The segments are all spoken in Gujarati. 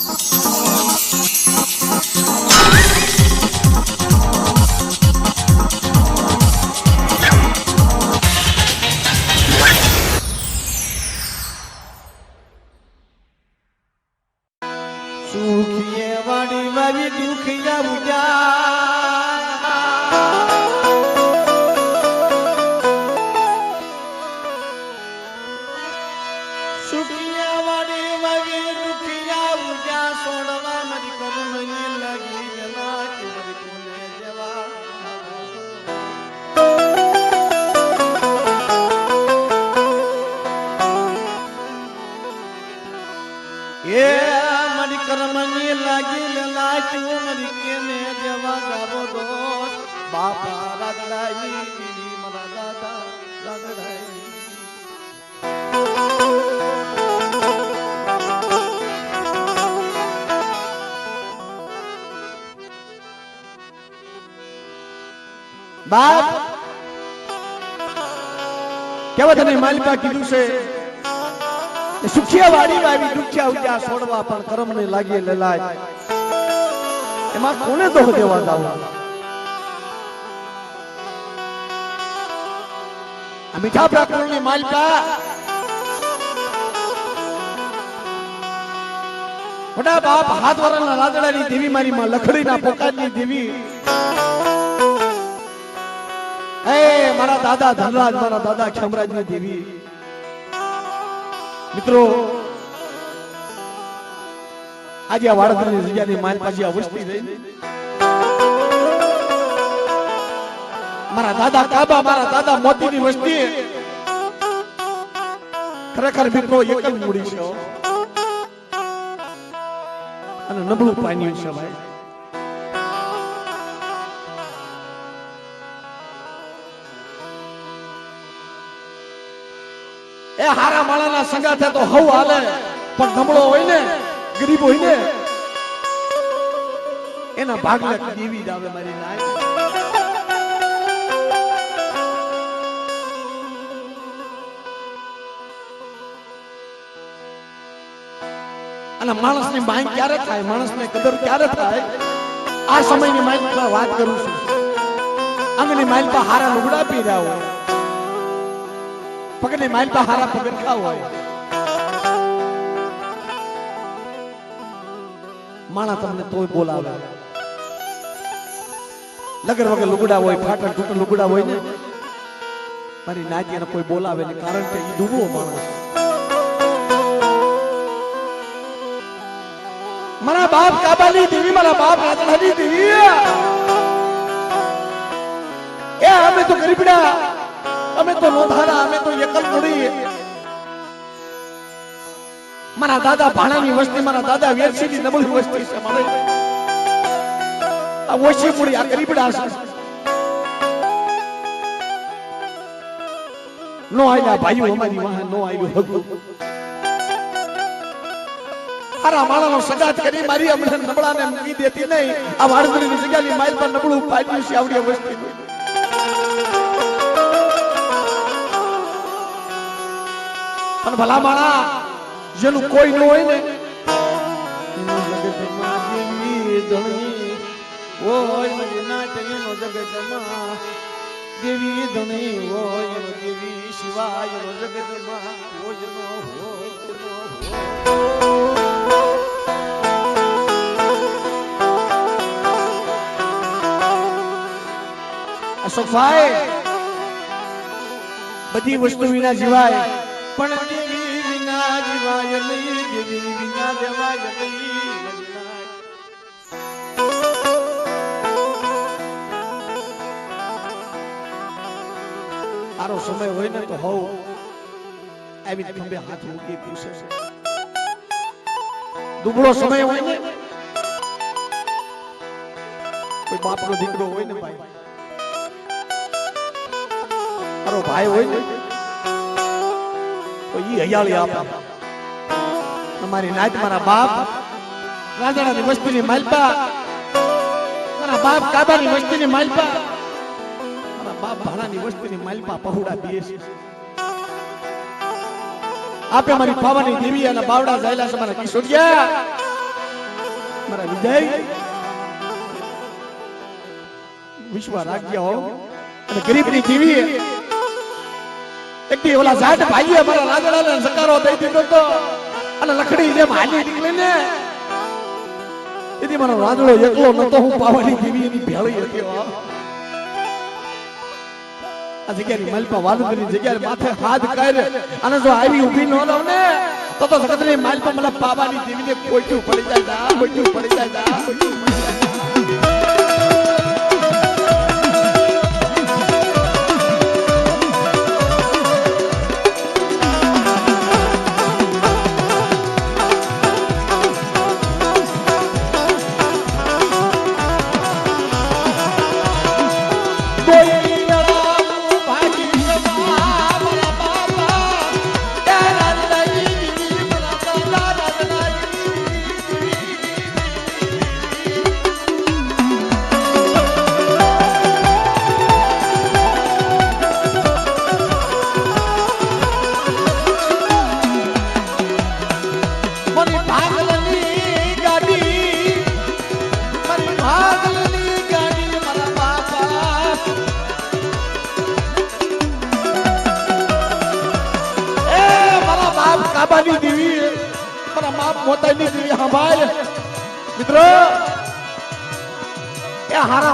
Oh. બાપ! કેવા તને માલિકા કીધું છે? સુખિયા વાડી આવી દુખ્યા ઉજા છોડવા પણ કર્મ ને લાગી લલાય. એમાં કોને દોહ દેવા દાવ? મીઠા પ્રાકરણની માલિકા! મોટા બાપ હાથ વરાના રાદડાની દેવી મારી માં લખડીના પોકારની દેવી. મારા દાદા ધનરાજ, મારા દાદા ખેમરાજની દેવી. મિત્રો, આજે આ વાડકરની જગ્યાની માલ પાછી રહી. મારા દાદા કાબા, મારા દાદા મોતીની વસ્તી. ખરેખર મિત્રો, એક જ મૂડી છે અને નબળું પાણી છે ભાઈ. એ હારા માળાના સંગાથે તો હવ હાલે. પણ નબળો હોય ને ગરીબ હોય ને એના ભાગને દેવી જ આવે મારી નાય. અને માણસની માંગ ક્યારે થાય? માણસને કદર ક્યારે થાય? આ સમયની માંગ વાત કરું છું. અંગની માઇલ પર હારા લુગડા પી રહ્યા હોય. પગની માઇલ પર હારા પગરખા હોય માણા તમને તોય બોલાવે લગર વગર લુગડા હોય ફાટણ તૂટણ લુગડા હોય ને મારી નાચીને કોઈ બોલાવે ને કારણ કે એ ડૂબળો માણસ મારા બાપ કાબાની દેવી મારા બાપ રાતલાની દેવી એ અમે તો ગરીબડા અમે તો નોંધારા અમે તો એકલ મૂડી મારા દાદા ભાણાની વસ્તી, મારા દાદા વેરસીની નબળી વસ્તી છે, મારે. આ ઓછી મૂડી, આ ગરીબડા છે. નો આયલા ભાઈઓ અમારી વાહ, નો આવ્યું હગું. મારા માણાનો સગાત કરી મારી અમને નબળાને મૂકી દેતી નહીં. આ વાડગુડીની જગ્યાની માઇલ પર નબળું પાડ્યું છે, આવડી વસ્તી. પણ ભલા માણા જેનું કોઈ ન હોય ને દેવી ધણી હોય દેવી શિવાય જગતમાં હોય હોય બધી વસ્તુ વિના જીવાય. પણ તારો સમય હોય ને તો હોવ આવી ખંભે હાથ મૂકી પૂછે દુબળો સમય હોય ને? કોઈ બાપનો દીકરો હોય ને ભાઈ? તારો ભાઈ હોય ને? તો ઈ હયાળી આપે. તમારી નાત મારા બાપ રાજાની વસ્તીની માલપા, મારા બાપ કાબાની વસ્તીની માલપા, મારા બાપ ભાણાની વસ્તીની માલપા પહોડા દીએ આપે મારી પાવાની દેવી અને બાવડા જાયલા છે મારા કિશોરિયા. મારા વિજય વિશ્વ હો અને ગરીબની જીવી એક ઓલા જાટ ભાઈએ મારા રાજડાને સકારો દઈ દીધો તો. અને લખડી જેમ હાલી નીકળી ને એથી મારો રાજડો એકલો નતો હું પાવાની દેવી એની ભેળી હતી આ જગ્યાની માલપા વાલુગીની જગ્યાએ માથે હાથ કરે અને જો આવી ઊભી ન રહો ને, તો તો સગતની માલપા મને પાવાની દેવીને કોઈટું પડી કોઈટું પડી જાય, જા કોઈચું પડી જાય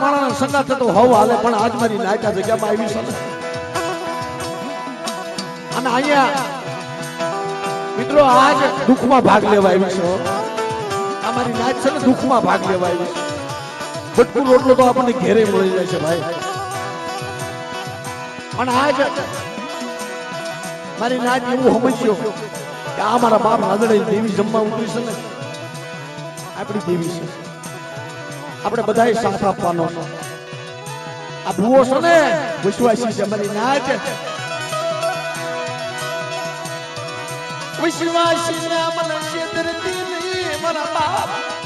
એ હારા માણા સંગાત તો હવ હાલે, પણ આજ મારી નાયકા જગ્યામાં આવી છે અને અહીંયા મિત્રો આજ દુઃખમાં ભાગ લેવા આવી છે આ અમારી નાચ છે ને, દુઃખમાં ભાગ લેવા આવી છે. બટકું રોટલો તો આપણને ઘેરે મળી જાય છે ભાઈ. પણ આજ મારી નાચ એવું સમજ્યો કે આ મારા બાપ આગળ દેવી જમવા ઉતરી છે ને. આપણી દેવી છે. આપણે બધાએ સાથ આપવાનો. આ ભૂવો છે ને, વિશ્વાસી છે, મારી નાચ વિશ્વાસી ને છેતરતી નહીં મારા બાપ.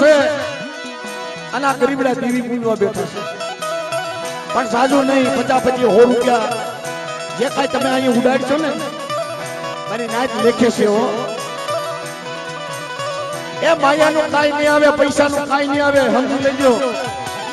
સુગન છે. અને આ ગરીબડા દીવી પૂજવા બેઠો છે. પણ સાજુ નહીં પચાસ પચીસ સો રૂપિયા. જે કાંઈ તમે અહીં ઉડાડશો ને, મારી નાચ લેખે છે હો. એ માયાનું કાંઈ નહીં આવે, પૈસાનું કાંઈ નહીં આવે, સમજી લેજો.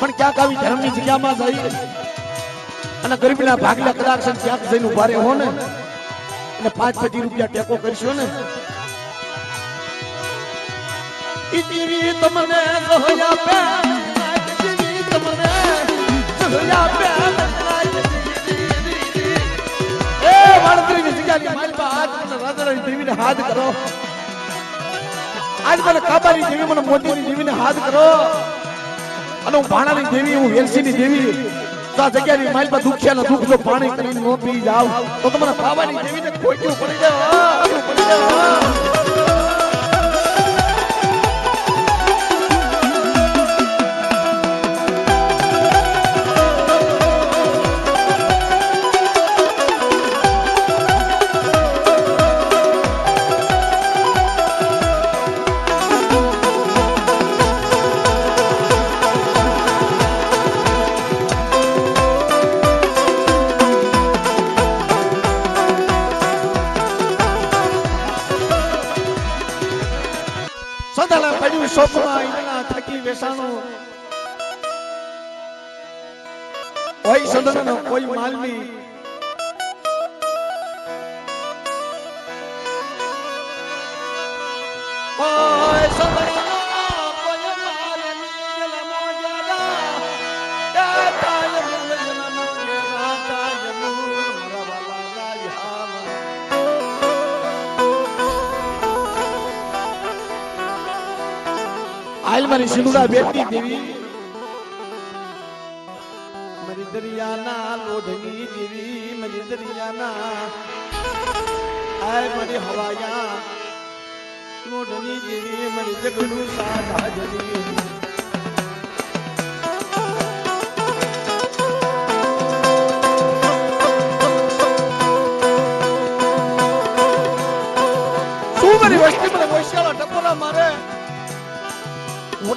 પણ ક્યાંક આવી ધર્મની જગ્યામાં જઈ અને ગરીબના ભાગલા કદાચ ક્યાંક જઈને ઊભા રહો ને, અને પાંચ પચીસ રૂપિયા ટેકો કરશો ને ઈ દેવી તમને સહયા પે દેવી તમને સહયા પે એ વણતરીની જગ્યાની માલપા આજ મને રાજાની દેવીને હાથ કરો. આજ મને કાબાની દેવી મને મોતીની દેવીને હાથ કરો. અને હું ભાણાની દેવી હું વેલસીની દેવી તો પાણી કરીને પી જાવ તો તમને કાબાની દેવીને ખોટ્યું પડી જાય પડી જાય શોભમાં ઈંડણા થકી વેસાણો. હોય સદન કોઈ માલની આલ મારી સિંદુરા બેટી દેવી મારી દરિયાના લોઢની દેવી મારી દરિયાના. આય મારી હવાયા. લોઢની જેવી મારી જગનું સાથ હાજરી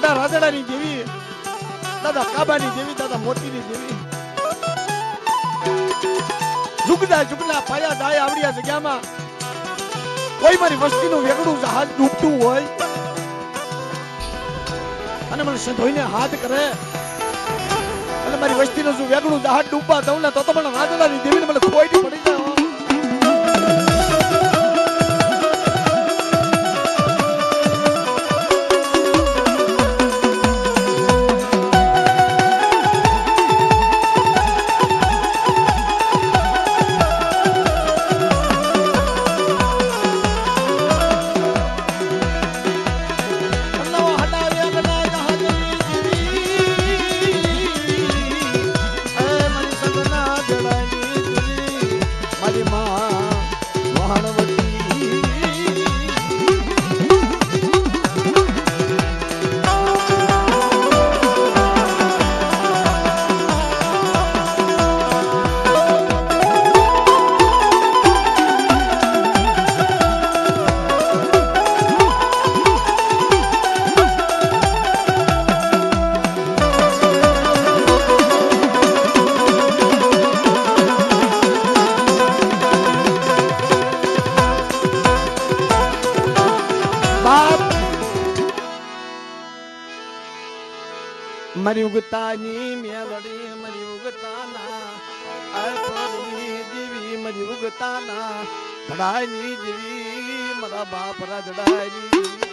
મોટા રાજડાની જેવી, દાદા કાબાની જેવી, દાદા મોતીની જેવી. ઝુકડા ઝુકડા પાયા દાય આવડ્યા જગ્યામાં, કોઈ મારી વસ્તીનું વેગડું જહાજ ડૂબતું હોય. અને મને સંધોઈને હાથ કરે. અને મારી વસ્તીનું જો વેગડું જહાજ ડૂબવા દઉં ને તો તો મને રાજડાની દેવીને મને ખોઈટી પડી જાય. મારી ઉગતાની મેલડી મારી ઉગતાના દેવી મારી ઉગતાના ધડાની દેવી મારા બાપ રાજડાની દેવી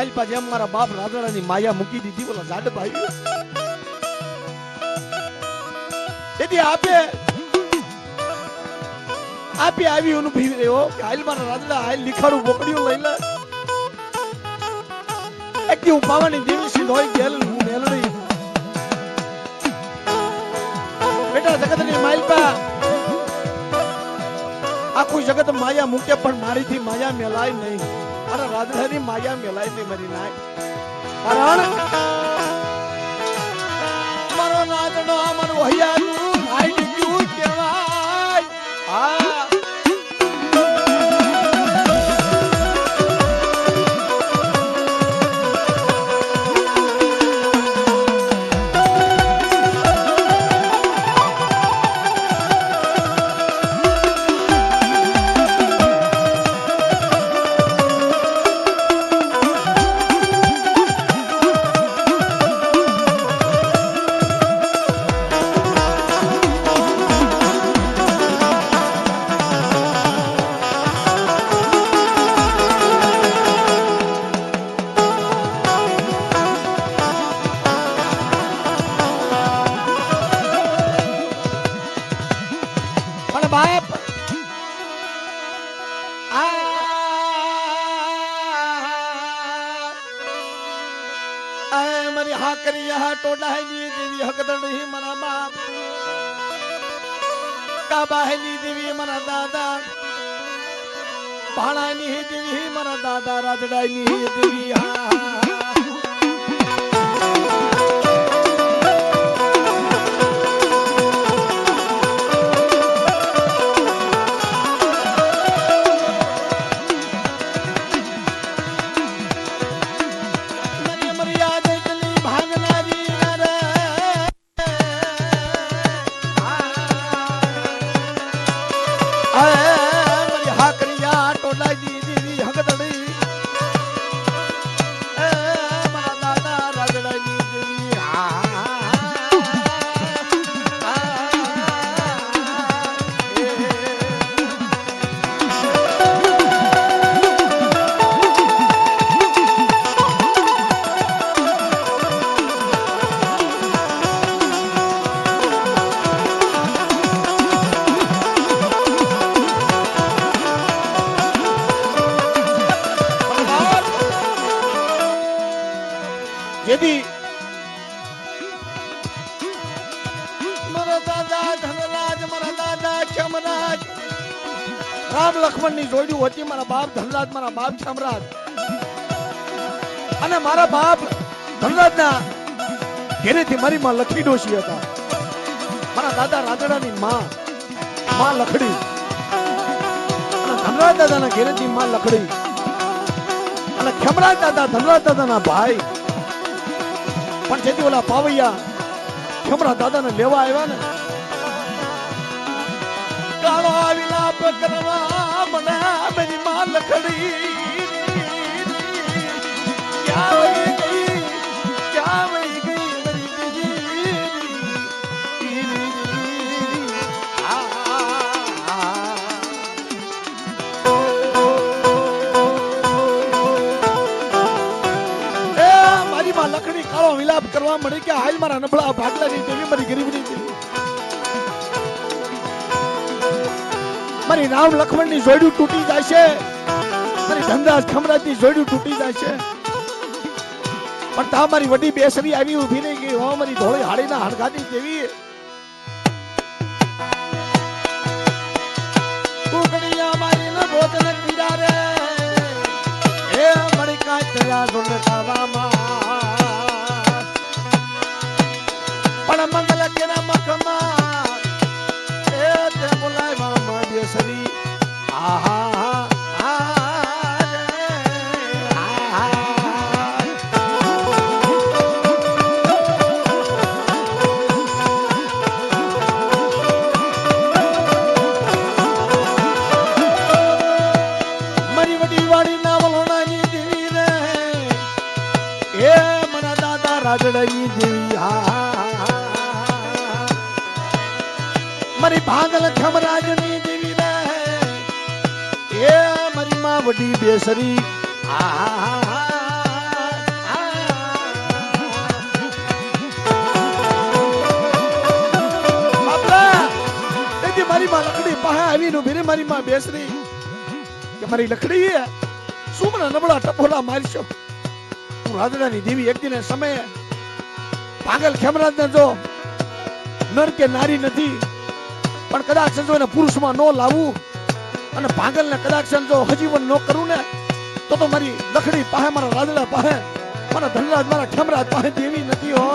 ધોરીની માલપા એમ મારા બાપ રાદડાની માયા મૂકી દીધી, બોલો, જાડભાઈ. તેથી આપે આપે આવી અનુભવી રહ્યો કે હાલ મારા રાદડા હાલ લીખાડું બોકડીઓ લઈ લે એક દી હું પાવાની દેવી હોય ગેલ હું મેલડી બેટા, જગતની માલપા આખું જગત માયા મૂકે, પણ મારીથી માયા મેલાય નહીં. અરે રાધાની માયા મેલાય નહીં મરી નાય. કારણ મારો નાચનો મારું હૈયાનું ભાઈ ગયું કેવાય. હા. કરી હા ટોડા ની દેવી હકદડી મારા બાપ કાબાહેલી દેવી મારા દાદા ભાણાની દેવી મારા દાદા રાજડાની દેવી હા જોડ્યું હતી મારા બાપ ધનરાજ, મારા બાપ ક્ષમરાજ અને મારા બાપ ધનરાજ ના ઘેરેથી મારી માં લખી ડોશી હતા. મારા દાદા રાજડાની માં માં લખડી. અને ધનરાજ દાદાના ઘેરેથી માં લખડી. અને ખેમરાજ દાદા, ધનરાજ દાદાના ભાઈ. પણ જેથી ઓલા પાવૈયા ખેમરા દાદાને લેવા આવ્યા ને. કાળો વિલાપ કરવા મેરી માં લખડી કાળો વિલાપ કરવા મળી કે હાલ મારા નબળા ભાગલાની દેવી, મારી ગરીબની મારી રામ લક્ષ્મણની જોડ્યું તૂટી જાય છે. મારી ધનરાજ ખમરાજની જોડ્યું તૂટી જાય છે. પણ તા મારી વડી બેસરી આવી ઊભી રહી ગઈ. હો મારી ધોળી દેવી. મારી ન રે. એ મળી કાંઈ તયા પણ મંગલ કેના મખમાં આહા આહા. આવીને ઊભી મારી માં બેસરી. કે મારી લકડી હે શું મને નબળા ટપોલા મારશો. હું રાધડાની દેવી એક દિને સમયે પાગલ ખેમરાજ ને જો નર કે નારી નથી, પણ કદાચ જો એને પુરુષમાં ન લાવવું અને પાગલ ને કદાચ જો હજીવન ન કરું ને, તો તો મારી લખડી પાસે, મારા રાધડા પાસે, મારા ધનરાજ, મારા ખેમરાજ પાસે દેવી નથી હો.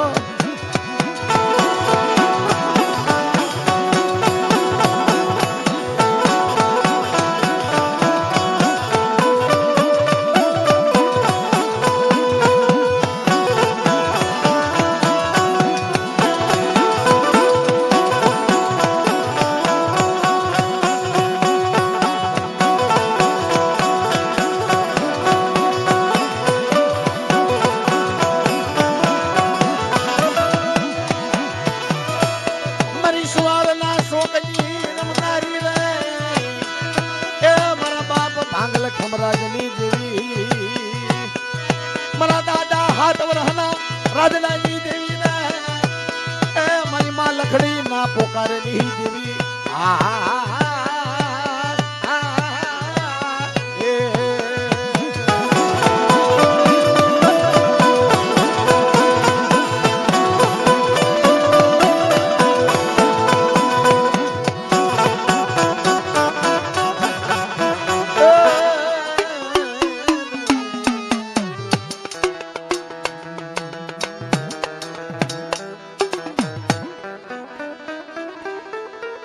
રાજલાની દેવી ને એ મહિમા લખડી ના પોકારેલી દેવી આ